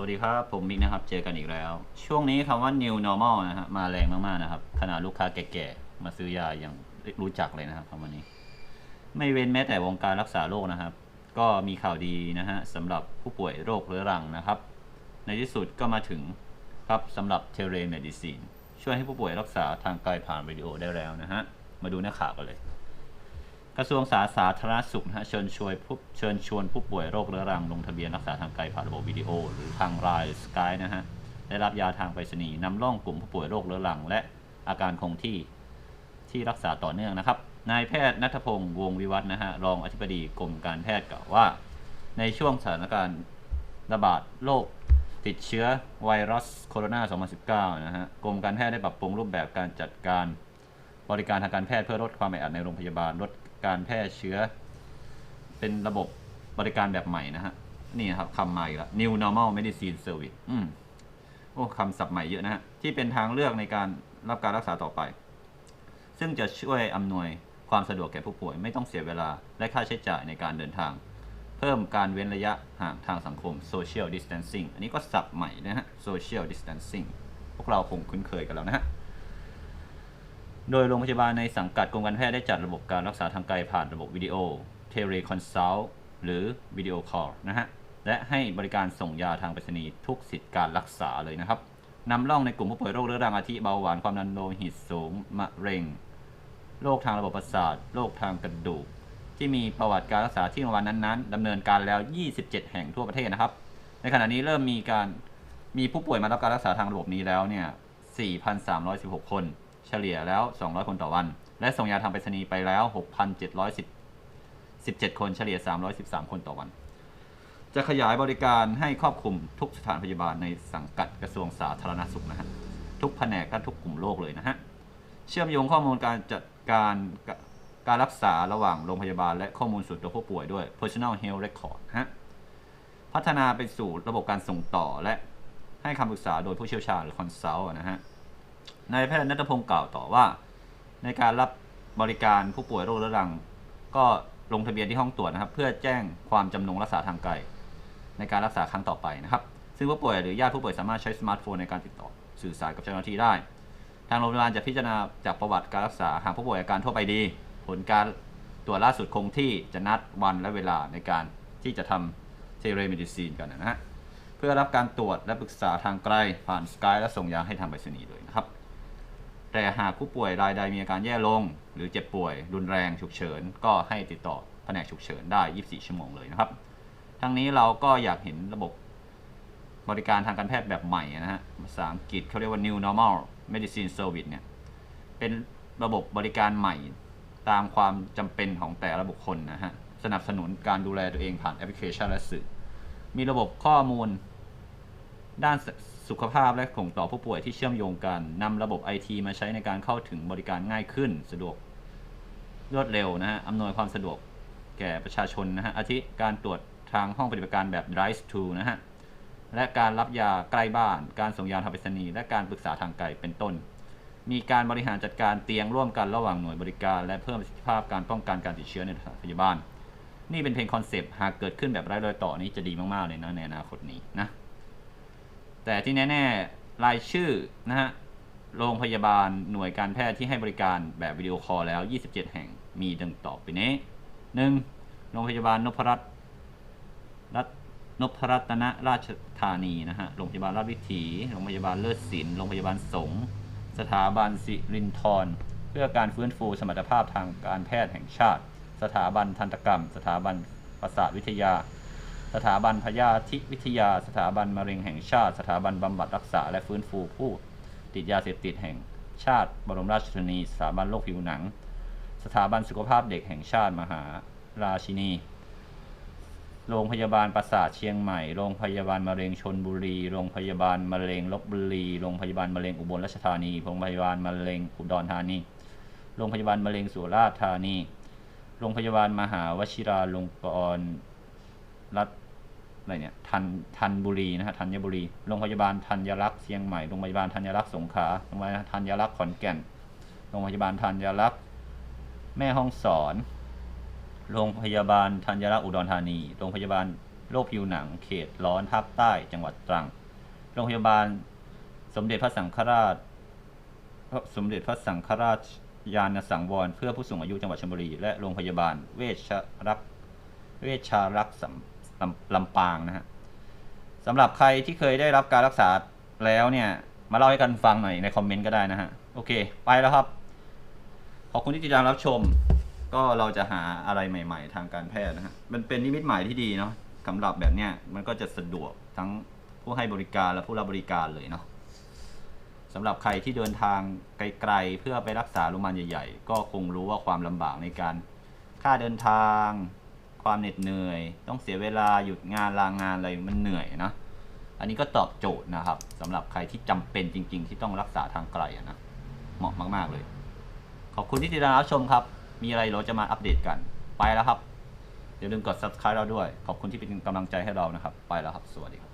วัสดีครับ ผมมิกนะครับ เจอกันอีกแล้ว ช่วงนี้คำว่า new normal นะฮะมาแรงมากๆนะครับขนาดลูกค้าแก่ๆ มาซื้อยาอยังรู้จักเลยนะครับคำว่านี้ ไม่เว้นแม้แต่วงการรักษาโรคนะครับ ก็มีข่าวดีนะฮะสำหรับผู้ป่วยโรคเรื้อรังนะครับ ในที่สุดก็มาถึงครับสำหรับเทเลเมดิซีนช่วยให้ผู้ป่วยรักษาทางไกลผ่านวิดีโอได้แล้วนะฮะมาดูเนื้อข่าวกันเลย กระทรวงสาสาธารณสุขนะฮะเชิญชวนผู้เชิญชวนผู้ป่วยโรคเรื้อรังลงทะเบียนรักษาทางไกลผ่านระบบวิดีโอ หรือทางไลน์สกายนะฮะได้รับยาทางไปรษณีย์นำร่องกลุ่มผู้ป่วยโรคเรื้อรัง และอาการคงที่ที่รักษาต่อเนื่องนะครับนายแพทย์นัทพงศ์วงวิวัฒนะฮะรองอธิบดีกรมการแพทย์กล่าวว่า ในช่วงสถานการณ์ระบาดโรคติดเชื้อไวรัสโคโรนา 2019 นะฮะกรมการแพทย์ได้ปรับปรุงรูปแบบการจัดการบริการทางการแพทย์เพื่อลดความแออัดในโรงพยาบาลลด การแพร่เชื้อ เป็นระบบบริการแบบใหม่นะฮะ นี่นะครับคำใหม่ละ New Normal Medicine Service อืมโอ้คำศัพท์ใหม่เยอะนะฮะ ที่เป็นทางเลือกในการรับการรักษาต่อไป ซึ่งจะช่วยอำนวยความสะดวกแก่ผู้ป่วย ไม่ต้องเสียเวลาและค่าใช้จ่ายในการเดินทาง เพิ่มการเว้นระยะห่างทางสังคม Social Distancing อันนี้ก็ศัพท์ใหม่นะฮะ Social Distancing พวกเราคงคุ้นเคยกันแล้วนะฮะ โดยโรงพยาบาลในสังกัดกรมการแพทย์ได้จัดระบบการรักษาทางไกลผ่านระบบวิดีโอ Teleconsult หรือวิดีโอคอลนะฮะ และให้บริการส่งยาทางไปรษณีย์ทุกสิทธิการรักษาเลยนะครับนำร่องในกลุ่มผู้ป่วยโรคเรื้อรังอาทิเบาหวานความดันโลหิตสูงมะเร็งโรคทางระบบประสาทโรคทางกระดูก ที่มีประวัติการรักษาที่โรงพยาบาลนั้นๆดำเนินการแล้ว 27 แห่งทั่วประเทศนะครับ ในขณะนี้เริ่มมีการมีผู้ป่วยมารับการรักษาทางระบบนี้แล้วเนี่ย 4,316 คน เฉลี่ยแล้ว 200 คนต่อวัน และส่งยาทางไปรษณีย์ไปแล้ว 6,717 คนเฉลี่ย 313 คนต่อวัน จะขยายบริการให้ครอบคลุมทุกสถานพยาบาลในสังกัดกระทรวงสาธารณสุขนะฮะทุกแผนกและทุกกลุ่มโรคเลยนะฮะเชื่อมโยงข้อมูลการจัดการการรักษาระหว่างโรงพยาบาลและข้อมูลส่วนตัวผู้ป่วยด้วย personal health record นะฮะพัฒนาไปสู่ระบบการส่งต่อและให้คำปรึกษาโดยผู้เชี่ยวชาญหรือ consult นะฮะ นายแพทย์นัทพงศ์กล่าวต่อว่า ในการรับบริการผู้ป่วยโรคเรื้อรัง ก็ลงทะเบียนที่ห้องตรวจนะครับ เพื่อแจ้งความจำนงรักษาทางไกล ในการรักษาครั้งต่อไปนะครับ ซึ่งผู้ป่วยหรือญาติผู้ป่วยสามารถใช้สมาร์ทโฟนในการติดต่อสื่อสารกับเจ้าหน้าที่ได้ ทางโรงพยาบาลจะพิจารณาจากประวัติการรักษาหากผู้ป่วยอาการทั่วไปดี ผลการตรวจล่าสุดคงที่จะนัดวันและเวลาในการที่จะทำเทเลเมดิซีนกันนะฮะเพื่อรับการตรวจและปรึกษาทางไกลผ่านสกายและส่งยาให้ทางไปรษณีย์เลยนะครับ แต่หากผู้ป่วยรายใดมีอาการแย่ลง หรือเจ็บป่วย รุนแรงฉุกเฉิน ก็ให้ติดต่อแผนกฉุกเฉินได้ 24 ชั่วโมงเลยนะครับ ทั้งนี้เราก็อยากเห็นระบบบริการทางการแพทย์แบบใหม่นะฮะภาษาอังกฤษเขาเรียกว่า new normal medicine service เนี่ย เป็นระบบบริการใหม่ตามความจำเป็นของแต่ละบุคคลนะฮะ สนับสนุนการดูแลตัวเองผ่านแอปพลิเคชันและสื่อ มีระบบข้อมูลด้าน สุขภาพและส่งต่อผู้ป่วยที่เชื่อมโยงกันนำระบบไอทีมาใช้ในการเข้าถึงบริการง่ายขึ้น สะดวกรวดเร็วนะฮะอำนวยความสะดวกแก่ประชาชนนะฮะอาทิการตรวจทางห้องปฏิบัติการแบบ drive to นะฮะและการรับยาใกล้บ้าน การส่งยาทางไปรษณีย์และการปรึกษาทางไกลเป็นต้น มีการบริหารจัดการเตียงร่วมกันระหว่างหน่วยบริการ และเพิ่มประสิทธิภาพการป้องกันการติดเชื้อในสถานพยาบาล นี่เป็นเพลงคอนเซปต์หากเกิดขึ้นแบบไร้รอยต่อนี้จะดีมากๆเลยนะในอนาคตนี้นะ แต่ที่แน่ๆรายชื่อนะฮะโรงพยาบาลหน่วยการแพทย์ที่ให้บริการแบบวิดีโอคอลแล้ว 27 แห่งมีดังต่อไปนี้ 1. โรงพยาบาลนพรัตน์รัตนพรัตนราชธานีนะฮะ โรงพยาบาลราชวิถี โรงพยาบาลเลิศศิลป์ โรงพยาบาลสงฆ์ สถาบันสิรินทร เพื่อการฟื้นฟูสมรรถภาพทางการแพทย์แห่งชาติ สถาบันทันตกรรม สถาบันประสาทวิทยา สถาบันพยาธิวิทยา สถาบันมะเร็งแห่งชาติ สถาบันบำบัดรักษาและฟื้นฟูผู้ติดยาเสพติดแห่งชาติ บรมราชชนนี สถาบันโรคผิวหนัง สถาบันสุขภาพเด็กแห่งชาติมหาราชินี โรงพยาบาลประสาทเชียงใหม่ โรงพยาบาลมะเร็งชนบุรี โรงพยาบาลมะเร็งลบบุรี โรงพยาบาลมะเร็งอุบลราชธานี โรงพยาบาลมะเร็งอุดรธานี โรงพยาบาลมะเร็งสุราษฎร์ธานี โรงพยาบาลมหาวชิราลงกรณ์ รัฐอะไรเนี่ยทันทันบุรีนะฮะธัญบุรีโรงพยาบาลธัญรักษ์เชียงใหม่โรงพยาบาลธัญรักษ์สงขลาโรงพยาบาลธัญรักษ์ขอนแก่นโรงพยาบาลธัญรักษ์แม่ห้องสอน โรงพยาบาลธัญรักษ์อุดรธานี โรงพยาบาลโรคผิวหนัง เขตร้อนภาคใต้จังหวัดตรัง โรงพยาบาลสมเด็จพระสังฆราชสมเด็จพระสังฆราชยานสังวรเพื่อผู้สูงอายุจังหวัดชลบุรี และโรงพยาบาลเวชรักเวชารักษ์สำ ลำลำปางนะฮะสำหรับใครที่เคยได้รับการรักษาแล้วเนี่ย มาเล่าให้กันฟังหน่อยในคอมเมนต์ก็ได้นะฮะ โอเค ไปแล้วครับ ขอบคุณที่ติดตามรับชม ก็เราจะหาอะไรใหม่ ๆ ทางการแพทย์นะฮะ มันเป็นนิมิตหมายที่ดีเนาะสำหรับแบบเนี้ยมันก็จะสะดวกทั้งผู้ให้บริการและผู้รับบริการเลยเนาะสำหรับใครที่เดินทางไกลๆ เพื่อไปรักษาโรงพยาบาลใหญ่ ๆ ก็คงรู้ว่าความลำบากในการค่าเดินทาง ความเหน็ดเหนื่อย ต้องเสียเวลาหยุดงานลางานอะไรมันเหนื่อยนะ อันนี้ก็ตอบโจทย์นะครับสำหรับใครที่จำเป็นจริง ๆ ที่ต้องรักษาทางไกลอะนะ เหมาะมาก ๆ เลย ขอบคุณที่ติดตามรับชมครับ มีอะไรเราจะมาอัปเดตกัน ไปแล้วครับอย่าลืมกด subscribe เราด้วย ขอบคุณที่เป็นกำลังใจให้เรานะครับ ไปแล้วครับ สวัสดีครับ